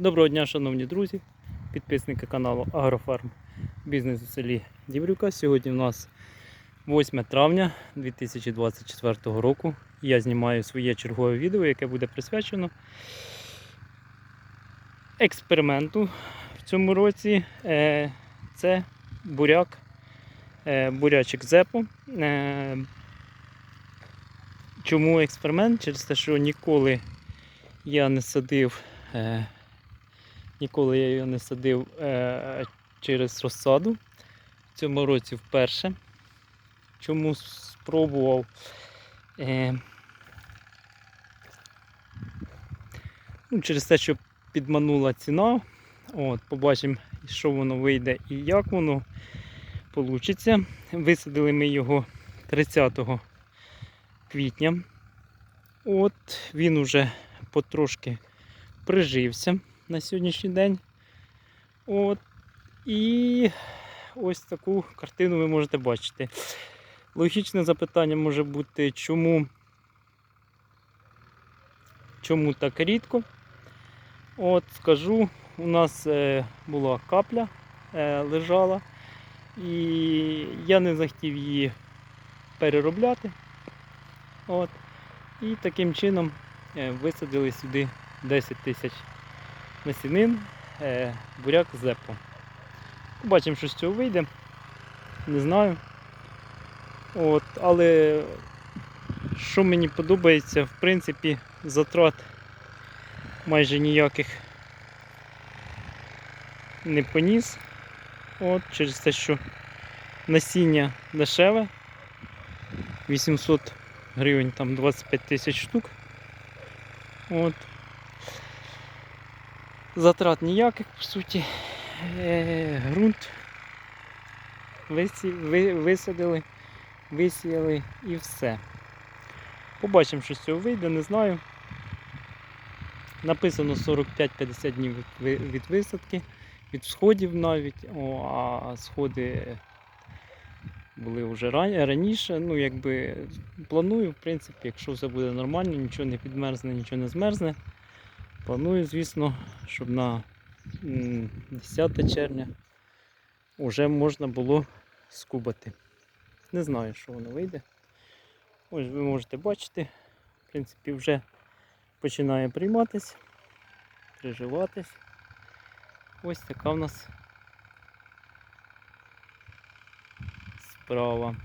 Доброго дня, шановні друзі, підписники каналу Агрофарм Бізнес у селі Діврюка. Сьогодні у нас 8 травня 2024 року. Я знімаю своє чергове відео, яке буде присвячено експерименту в цьому році. Е, Це буряк, е, бурячик зепо. Е, Чому експеримент? Через те, що ніколи я не садив. Ніколи я його не садив е, через розсаду. В цьому році вперше. Чому спробував? Е, ну, через те, що підманула ціна. От, побачимо, що воно вийде і як воно вийде. Висадили ми його 30 квітня. От він уже потрошки прижився на сьогоднішній день. От. І ось таку картину ви можете бачити. Логічне запитання може бути, чому, чому так рідко. От скажу, у нас е, була капля е, лежала, і я не захотів її переробляти. От. І таким чином е, висадили сюди 10 тисяч насінин, е, буряк зепо. Побачимо, що з цього вийде. Не знаю. От, але що мені подобається, в принципі, затрат майже ніяких не поніс. От, через те, що насіння дешеве. 800 гривень, там 25 тисяч штук. От. Затрат ніяких, по суті. Е, висі, ви, висадили, висіяли і все. Побачимо, що з цього вийде, не знаю. Написано 45-50 днів від, висадки, від сходів навіть, О, а сходи були вже раніше. Ну, якби планую, в принципі, якщо все буде нормально, нічого не підмерзне, нічого не змерзне. Планую, звісно, щоб на 10 червня вже можна було скубати. Не знаю, що воно вийде. Ось ви можете бачити, в принципі, вже починає прийматись, приживатись. Ось така в нас справа.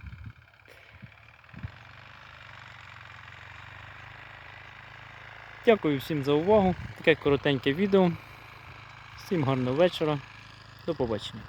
Дякую всім за увагу. Таке коротеньке відео. Всім гарного вечора. До побачення.